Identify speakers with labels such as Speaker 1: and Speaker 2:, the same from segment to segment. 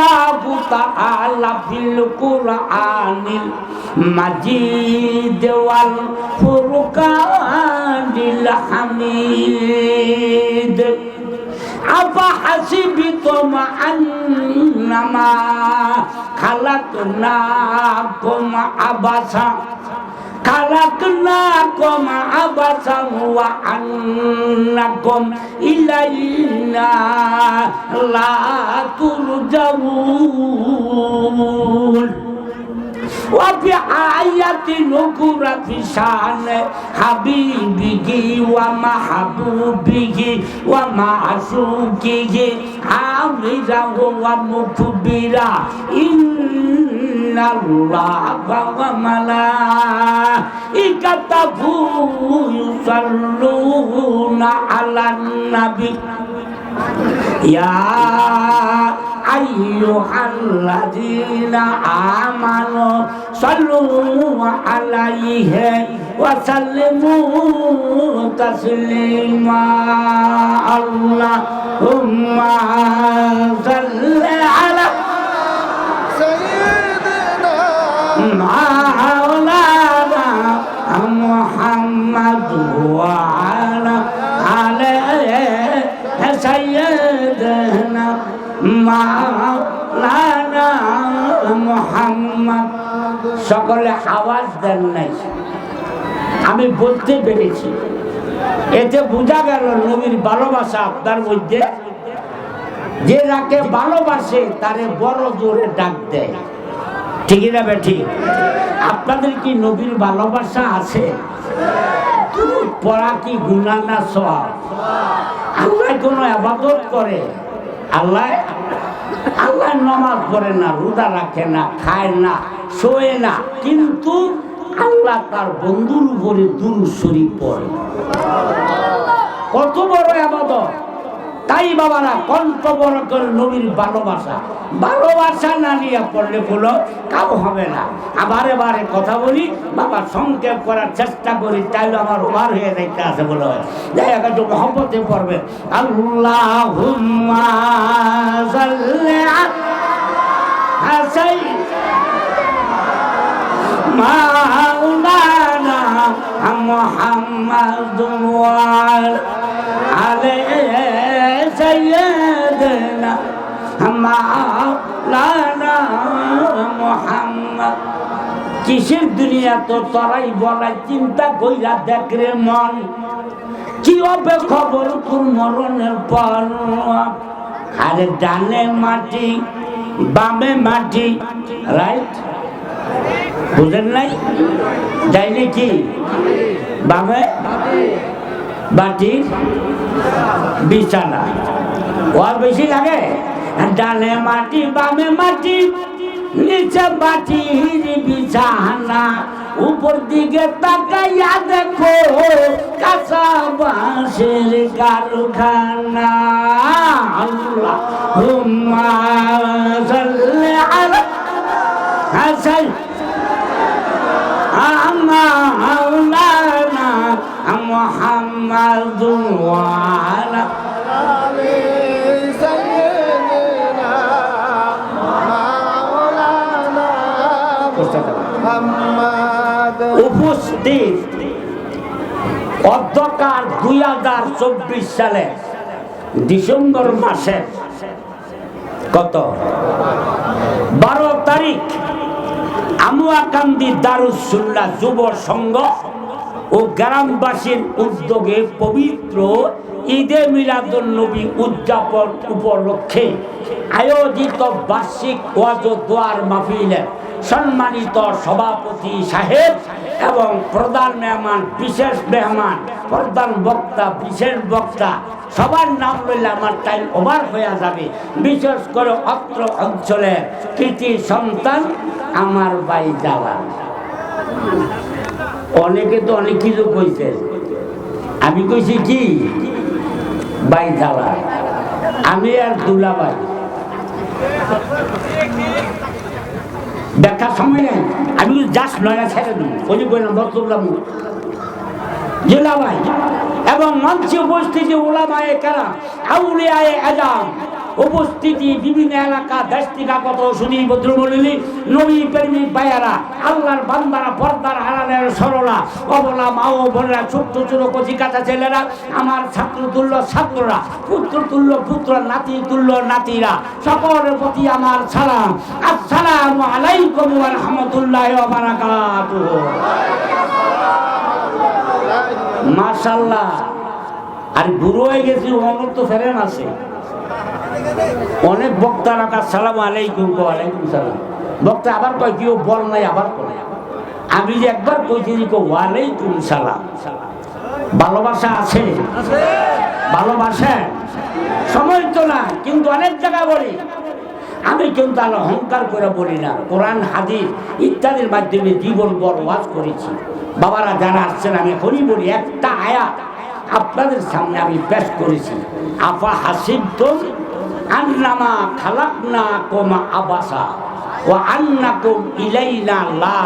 Speaker 1: আল্লাহ তাআলা ফিল কুরআনিল মাজিদ ওয়াল ফুরকানিল হামিদ أفحسبتم أنما خلقناكم عبثا خلقناكم عبثا وأنكم إلينا لا ترجعون وفي آية أخرى في شأن حبيبه ومحبوبه ومعشوقه عامرا ومكبرا إن الله وملائكته يصلون على النبي يا أيها الذين آمنوا صلوا عليه وسلموا تسليما اللهم صل على
Speaker 2: سيدنا
Speaker 1: مولانا محمد وعلى عليه سيدنا মোহাম্মদ। সকলে আওয়াজ দেন নাই। আমি বলতে পেরেছি। এতে বোঝা গেল নবীর ভালোবাসা আপনার মধ্যে। যে যাকে ভালোবাসে, তারে বড় জোরে ডাক দেয়। ঠিকই না ঠিক? আপনাদের কি নবীর ভালোবাসা আছে? পড়া কি গুণানা সব আল্লাহ কোনো আবাদত করে? আল্লাহ আল্লাহ নমাজ পড়ে না রোদা রাখে না, খায় না, শোয়ে না, কিন্তু আল্লাহ তার বন্ধুর উপরে দুরু শরীফ পড়ে। কত বড় আবাদত। তাই বাবারা কণ্ঠ বড় করে নবীর ভালোবাসা ভালোবাসা না নিয়ে পড়লে বলো কাউ হবে না আবার এবারে কথা বলি বাবা সংক্ষেপ করার চেষ্টা করি তাই আমার ওভার হয়ে যাইতে আছে বলে হয় যাই হোক একটু মহব্বতে পড়বে আল্লাহ মাওলানা محمد عليه سيدنا مولانا محمد কিসের দুনিয়া তো তরাই বলাই চিন্তা কইরা দেখ রে মন কি হবে খবর তোর মরণের পর আরে ডানে মাটি বামে মাটি রাইট বুঝেন নাই যাইলে কি বামে বাটির বিছানা। ওর বেশি লাগে? ডালে মাটি, বামে মাটি, নিচে মাটির বিছানা। উপর দিকে তাকাইয়া দেখো, কাঁচা বাঁশের কারখানা। আল্লাহ হুম্মা محمد وعلى
Speaker 2: علي سيدنا مولانا محمد
Speaker 1: উপস্থিত অধ্যকার দুই হাজার চব্বিশ সালে ডিসেম্বর মাসে কত বারো তারিখ আমুয়াকান্দি দারুসুল্লাহ যুব সংঘ ও গ্রামবাসীর উদ্যোগে পবিত্র ঈদে মিলাদুল নবী উদযাপন উপলক্ষে আয়োজিত বার্ষিক ওয়াজ দোয়ার মাহফিলে সম্মানিত সভাপতি সাহেব এবং প্রধান মেহমান, বিশেষ মেহমান, প্রধান বক্তা, বিশেষ বক্তা, সবার নাম লইলে আমার টাইম ওভার হয়ে যাবে। বিশেষ করে অত্র অঞ্চলের কৃতি সন্তান আমার বাই যাওয়া অনেকে তো অনেক কিছু কইছে। আমি কইছি কি? বাই যাওয়া আমি আর দুলাবাই দেখার সময় নেই। আমি জাস্ট নয়া ছেড়ে দিই ওই যে বললাম বক্তব্য জেলাবাই এবং মঞ্চে উপস্থিত ওলামায়ে কারা আউলিয়ায়ে আজাম উপস্থিতি বিভিন্ন এলাকা, দেশ থেকে কত শুনি ভদ্রমলিনী নবী প্রেমিক ভাইয়ারা, আল্লাহর বান্দারা, পর্দার সরলা অবলা মা, ও বোনেরা, ছোট্ট ছোট কচি, কাঁচা ছেলেরা, আমার ছাত্র তুল্য ছাত্ররা, পুত্র তুল্য পুত্র, নাতি তুল্য নাতিরা, সকলের প্রতি আমার সালাম। আসসালামু আলাইকুম রাহমাতুল্লাহি ওয়া আর বুড়ো হয়ে গেছি, অমর তো ফেরেন আছে। অনেক বক্তা রাখা সালাম আলাইকুম ওয়ালাইকুম সালাম। বক্তা আবার কয়, কেউ বল নাই, আবার করে আমি যে একবার কইছি যে ওয়ালাইকুম সালাম। ভালোবাসা আছে? ভালোবাসা? সময় তো না কিন্তু অনেক জায়গায় বলি। আমি কিন্তু আর অহংকার করে বলি না। কোরআন, হাদিস ইত্যাদির মাধ্যমে জীবন বরবাদ করেছি। বাবারা যারা আসছেন, আমি এখনই বলি, একটা আয়াত আপনাদের সামনে আমি পেশ করেছি। আফা হাসিব তো আন্নামা খালাকনা কোমা আবাসা। ও আন্নাকুম লা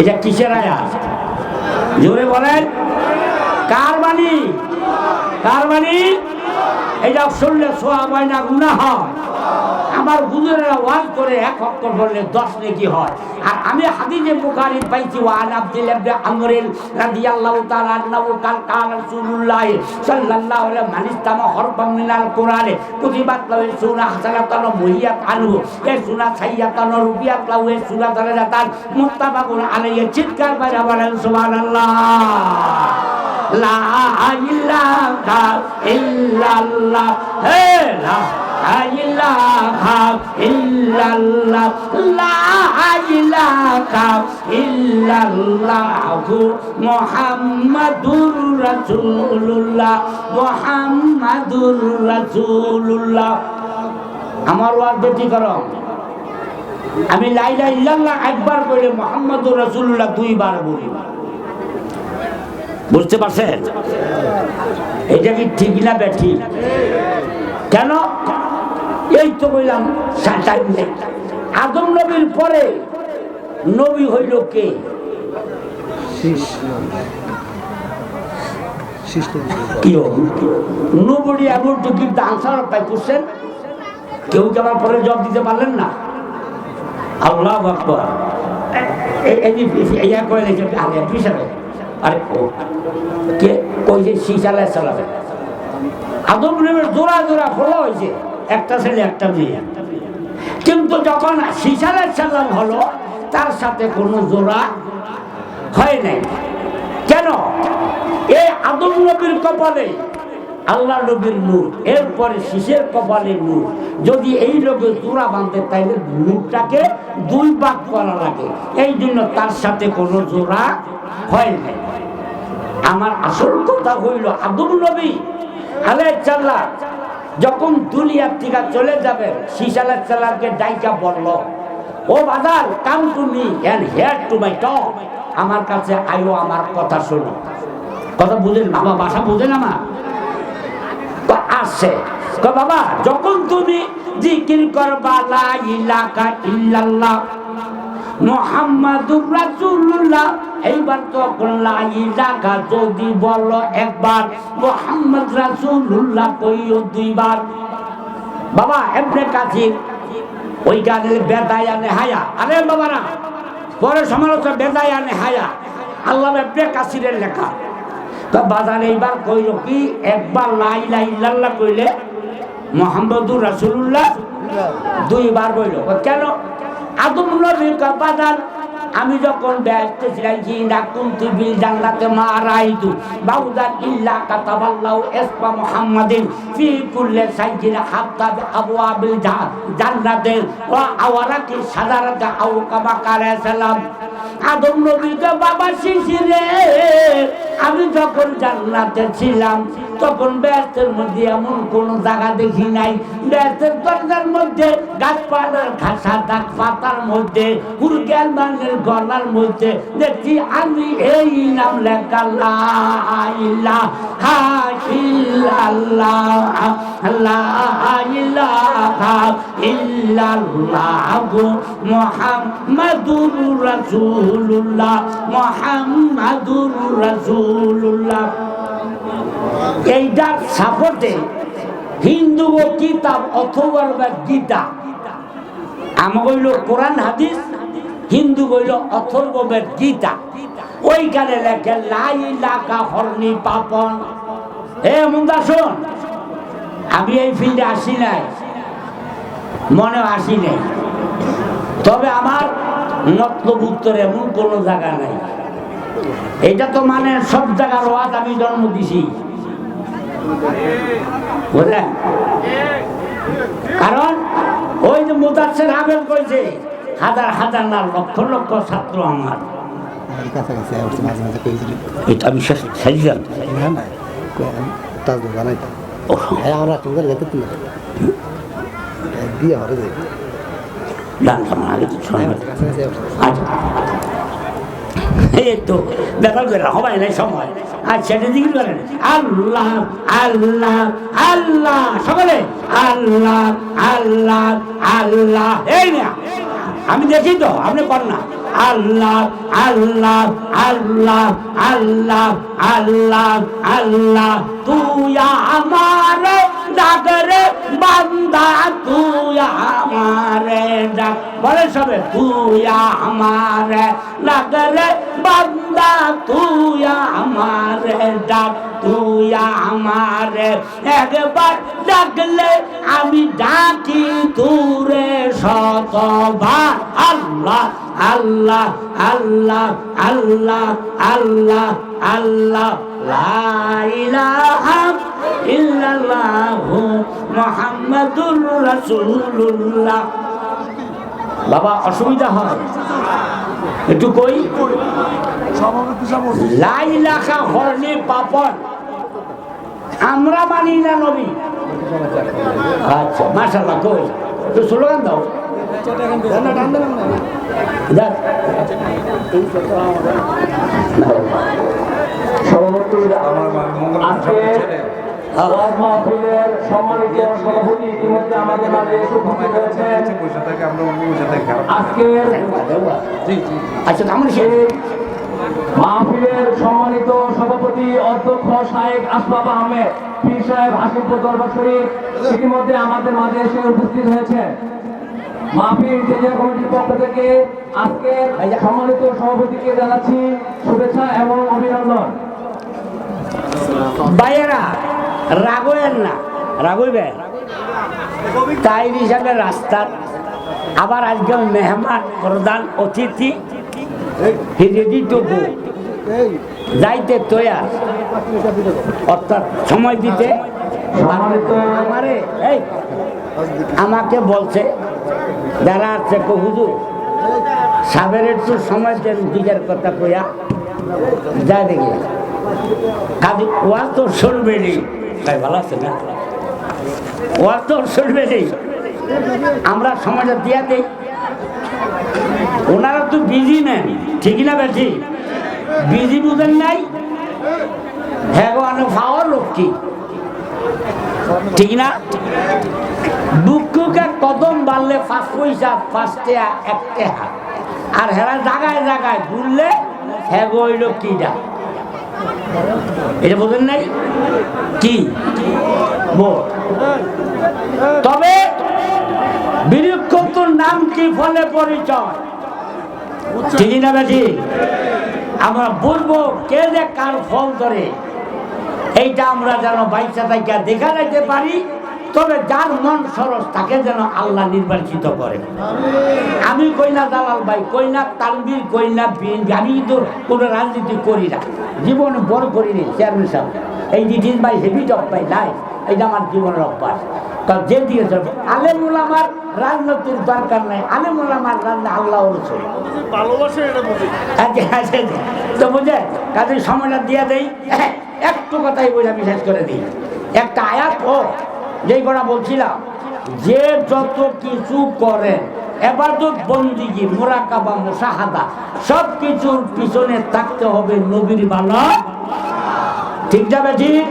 Speaker 1: এটা কিসের আয়াত জোরে বলেন। কার বাণী কার বাণী এটা শুনলে সোয়া ময়না গুণা হয়। আমার গুজরেরা ওয়াজ করে এক অক্ষর বললে, দশ নাকি হয়? আর আমি হাদিজে বুখারী পাইছি ওয়ান আব্দুল ইবনে আমরিল রাদিয়াল্লাহু তাআলা আনহু কাল কাল রাসূলুল্লাহ সাল্লাল্লাহু আলাইহি মানিস্তামা হরফাম মিনাল কোরআনে, কুতিবাত লাহু সূরা হাসানাতান মুহিয়াত আনহু এ সূরা সাইয়াতান রুবিয়াত লাহু এ সূরা দারাজাতান, মুত্তাফাকুন আলাইহি, চিৎকার করে বলেন, সুবহানাল্লাহ। লা ইলাহা ইল্লাল্লাহ। হে লা ইলাহা ইল্লাল্লাহ। লা ইলাহা ইল্লাল্লাহ মুহাম্মাদুর রাসূলুল্লাহ। মুহাম্মাদুর রাসূলুল্লাহ। আমার ওয়াজ বেটি করো। আমি লাইলা ইল্লাল্লাহ একবার বলে মুহাম্মাদুর রাসূলুল্লাহ দুইবার বলি বুঝতে পারছেন এটা কি ঠিক না বেঠি কেন এই তো বললাম আদম নবীর পরে নবী হইল কে কি নবডি এমন টু আনসার অফ মাই কেউ কি আমার পরে জবাব দিতে পারলেন না আল্লাহ আকবর ইয়া করে পিছাবে আরে, কে? কইছে শিশালে চালাবে আদম নবীর জোড়া জোড়া ফলো হয়েছে। একটা ছেলে, একটা মেয়ে। কিন্তু যখন শিশালের সালাম হলো, তার সাথে কোনো জোড়া হয় নাই। কেন? এই আদম নবীর কপালে আল্লাহ নবীর নূর, এরপরে শিশের কপালে নূর। যদি এই লোকে জোড়া বাঁধতে তাইলে নূরটাকে দুই ভাগ করা লাগে। এই জন্য তার সাথে কোনো জোড়া হয় নাই। আমার আসল কথা হইল, আদম নবী আলাই চাল্লা যখন দুনিয়ার থেকে চলে যাবে শিশালের চালাকে ডাইকা বলল, ও বাজার come to me and hear to my talk আমার কাছে আইও আমার কথা শোনো। কথা বুঝেন, বাবা বাসা বুঝেন আমার? আসছে বাবা, যখন তুমি জিকির করবা, লা ইলাহা ইল্লাল্লাহ, মোহাম্মদুর রাসূলুল্লাহ, এইবার তখন লাই জাগা যদি বলো একবার, মোহাম্মদ রাসূলুল্লাহ কইও দুইবার। বাবা, এমনি কাছির ওই গানের বেদায় আনে হায়া। আরে বাবারা, পরে সমালোচনা বেদায় আনে হায়া। আল্লাহ এমনি কাছিরের লেখা। তো বাজার এইবার কইল কি, একবার লাই লাই লাল্লা কইলে মোহাম্মদুর রাসুল্লাহ দুইবার কইল কেন? আদম নবীর বাজার আমি যখন ব্যস্ত ছিলাম কি না কুন্তি বিল জান্নাতে মারাইতু। বাউদান ইল্লা কাতাবাল্লাহু ইসমা মুহাম্মাদিন। ফি কুল্লি সাইজিন হাত্তা আবওয়াবিল জান্নাতে। ওয়া আওয়ারাকি সাদারাতে আও কামা কালে সালাম। আদম নবীকে বাবা শিশিরে। আমি যখন জান্নাতে ছিলাম তখন ব্যস্তের মধ্যে এমন কোন জায়গা দেখি নাই। ব্যস্তের দরজার মধ্যে, গাছপালার ঘাসা দাগ পাতার মধ্যে হুরগেল মানের গলার মধ্যে দেখছি আমি এই নাম লেখা লা ইলাহা ইল্লাল্লাহ, লা ইলাহা ইল্লাল্লাহ মুহাম্মাদুর এইটার সাপোর্টে হিন্দু কিতাব অথবা গীতা। আমার হইল কোরআন, হাদিস, হিন্দু হইল অথর্ববেদ গীতা। ওইখানে লেখে, লাই লাকা হরনি পাপন। হে মুন্দা আমি এই ফিল্ডে আসি নাই মনে আসি নাই। তবে আমার মতলব উত্তর এমন কোনো জায়গা নাই। এটা তো মানে সব জায়গার ওয়াজ আমি জন্ম দিছি। বুঝলেন? কারণ ওই যে মুদাসের আবেল করেছে হাজার হাজার না লক্ষ লক্ষ ছাত্র আমার। এটা আমি শেষ সাজিলাম
Speaker 3: না না তাজ জানাই তো হ্যাঁ আমরা তোমাদের যেতে তুমি দিয়ে হরে যাই।
Speaker 1: জানতাম আগে আচ্ছা। তো ব্যাপার করে হবাই নাই সময়। আর দিকে করেন আল্লাহ আল্লাহ আল্লাহ। সকলে, আল্লাহ আল্লাহ আল্লাহ। এই না, আমি দেখি তো, আপনি কর না। আল্লাহ আল্লাহ আল্লাহ আল্লাহ আল্লাহ আল্লাহ। তুই আমারে বলে সবে, তুই আমারে ডাকরে বান্দা, তুই আমারে ডাক, তুই আমারে একবার ডাকলে আমি ডাকি তুরে শতবার। আল্লাহ আল্লাহ আল্লাহ আল্লাহ আল্লাহ আল্লাহ, লা ইলাহা ইল্লাল্লাহু মুহাম্মাদুর রাসূলুল্লাহ। বাবা অসুবিধা হয়। একটু কই? লাই লাখা হরনি পাপন। আমরা মানি না নবী। আচ্ছা মাশাল্লাহ কই? একটু স্লোগান দাও। দেখ।
Speaker 4: আজকে ওয়াজ মাহফিলের সম্মানিত সভাপতি ইতিমধ্যে আমাদের মাঝে উপস্থিত হয়েছেন। আজকের
Speaker 1: আচ্ছা
Speaker 4: মাহফিলের সম্মানিত সভাপতি অধ্যক্ষ শাহেক আসবাব আহমেদ পীর সাহেব হাসিমপুর দরবার শরীফ ইতিমধ্যে আমাদের মাঝে এসে উপস্থিত হয়েছে মাহফিল জেলা কমিটির পক্ষ থেকে আজকের সম্মানিত সভাপতিকে জানাচ্ছি শুভেচ্ছা এবং অভিনন্দন।
Speaker 1: বাইরা রাগয়েন না, রাগইবে? তাই হিসাবে রাস্তার আবার আজকে মেহমান, প্রধান, অতিথি যাইতে তৈয়ার। অর্থাৎ সময় দিতে আমারে, এই, আমাকে বলছে, যারা আছে হুজুর, সাবের একটু সময় দেন দিকের কথা কইয়া। যা দেখি। কাজে ওয়া তো শুনবে নি। আমরা সমাজে দিয়া দেই ওনারা তো বিজি নেন ঠিক না বেঠি? বিজি বুঝেন নাই? হ্যাঁ পাওয়ার লোক কি? ঠিক না? কদম বাড়লে পাঁচ পয়সা, পাঁচ টেয়া, এক টেহা আর হেরা জাগায় জাগায় ঘুরলে হ্যাঁ হইল কিটা এটা বোঝেন নাই? কি? তবে বিরক্ষর নাম কি ফলে পরিচয়? ঠিকই না বেঠি আমরা বুঝব কে যে কার ফল ধরে, এইটা আমরা যেন বাইশা তাইকা দেখা যাইতে পারি। তবে যার মন সরস তাকে যেন আল্লাহ নির্বাচিত করে। আমি কইনা দালাল ভাই কইনা তালবির কইনা বিএনপি আমি কিন্তু কোনো রাজনীতি করি না। জীবনে বড় করিনি চেয়ারম্যান সাহেব। এই জিনিস ভাই হেভি টপ পাই নাই এইটা আমার জীবনের অভ্যাস। কারণ যে দিকে চলবে আলেমুল আমার রাজনীতির দরকার নাই আলেমুল আমার রাজনীতি আল্লাহ আচ্ছা আচ্ছা আচ্ছা। তো বুঝে কাজে সময়টা দিয়ে দেই। একটু কথাই বলে আমি শেষ করে দিই। একটা আয়াত ও যেই কথা বলছিলাম, যে যত কিছু করেন, এবার তো বন্দিগি মোরাকাবা মোসাহাদা সব কিছুর পিছনে থাকতে হবে নবীর বালক ঠিক যাবে ঠিক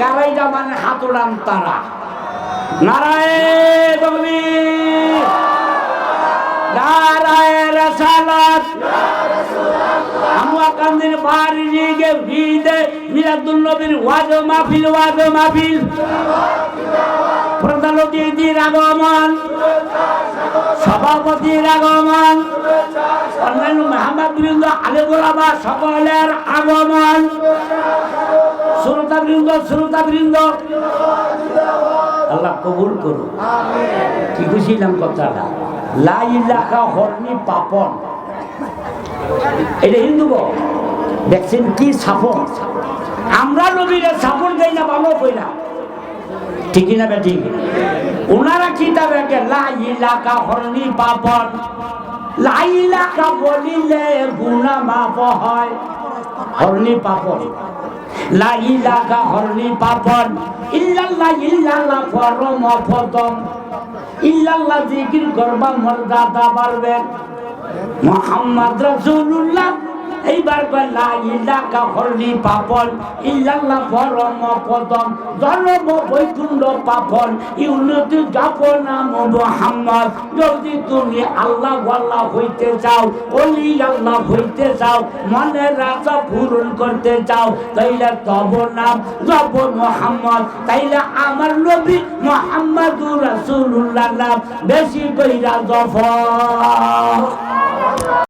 Speaker 1: কারাইরা মানে হাতুড়ান তারা। নারায়ণ তকবীর নারায় রসালত আমরা কান্দির বাড়ি গিয়ে মিলাদুল নবীর ওয়াজ মাহফিল ওয়াজ মাহফিল। প্রধান অতিথির আগমন। সভাপতির আগমন। অন্যান্য মেহমান বৃন্দ আলেগুলামা সকলের আগমন। শ্রোতা বৃন্দ শ্রোতা বৃন্দ আল্লাহ কবুল করুন। কি বুঝিলাম কথাটা। লাই লাখা হরনি পাপন। এটা হিন্দু গো। দেখছেন কি সাপোর্ট আমরা নবীরে সাপোর্ট দেই না, ভালো কই না। ঠিকই না বেটি ওনারা কে লাই লাখা হরনি পাপন? লাই লাখা বলিলে গুণা মাপ হয়। হরনি পাপন। লাই লাখা হরনি পাপন। ইল্লাল্লাহ ইল্লাল্লাহ পরম পদম ইল্লাল্লাহ জিকির করবা মর্যাদা বাড়বেন মোহাম্মদ রাসূলুল্লাহ। এইবার বেলা ইলাকা হরলি পাপন, ইল্লাল্লাহ পরম পদম, জন্ম বৈকুণ্ঠ পাপন ইউনতি যাব নাম মোহাম্মদ। যদি তুমি আল্লাহ আল্লাহ হইতে চাও অলি আল্লাহ হইতে চাও মনের রাজা পূরণ করতে চাও, তাইলে তব নাম জব মোহাম্মদ, তাইলে আমার নবী মোহাম্মদুর রাসূলুল্লাহ নাম বেশি কইরা জফর